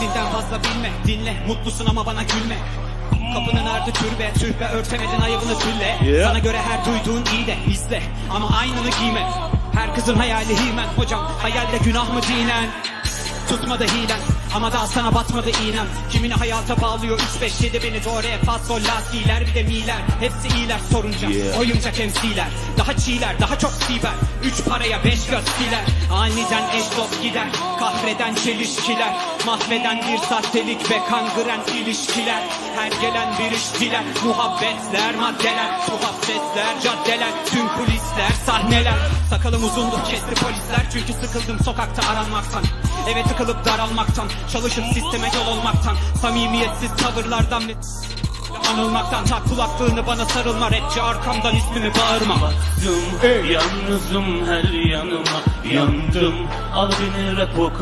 Haddinden fazla bilme. Dinle Mutlusun ama bana gülme. Kapının ardı türbe Türbe örtemedin ayıbını tülle Yeah. Sana göre her duyduğun iyi de izle. Ama aynını giyme. Her kızın hayali himen. Hocam hayalde günah mı dinen Tutmadı hilen ama daha sana batmadı iğnem Kimini hayata bağlıyor 3 5 7 beni do re fa sol la si'ler bir de mi'ler. Hepsi iyiler sorunca Yeah. oyuncak MC'ler Daha çiğler daha çok siber. 3 paraya 5 göz siler. Aniden eş dost gider Kahreden çelişkiler. Mahveden bir sahtelik ve kangren ilişkiler. Her gelen bir işçiler Muhabbetler maddeler Tuhaf sesler caddeler. Tüm sahneler Sakalım uzundu kesti polisler. Çünkü sıkıldım sokakta aranmaktan. Eve tıkılıp daralmaktan. Çalışıp sisteme yol olmaktan. Samimiyetsiz tavırlardan ve Anılmaktan. Tak kulaklığını bana sarılma. Rapçi arkamdan ismimi bağırma. Yalnızım her yanıma. Yandım Al beni rap o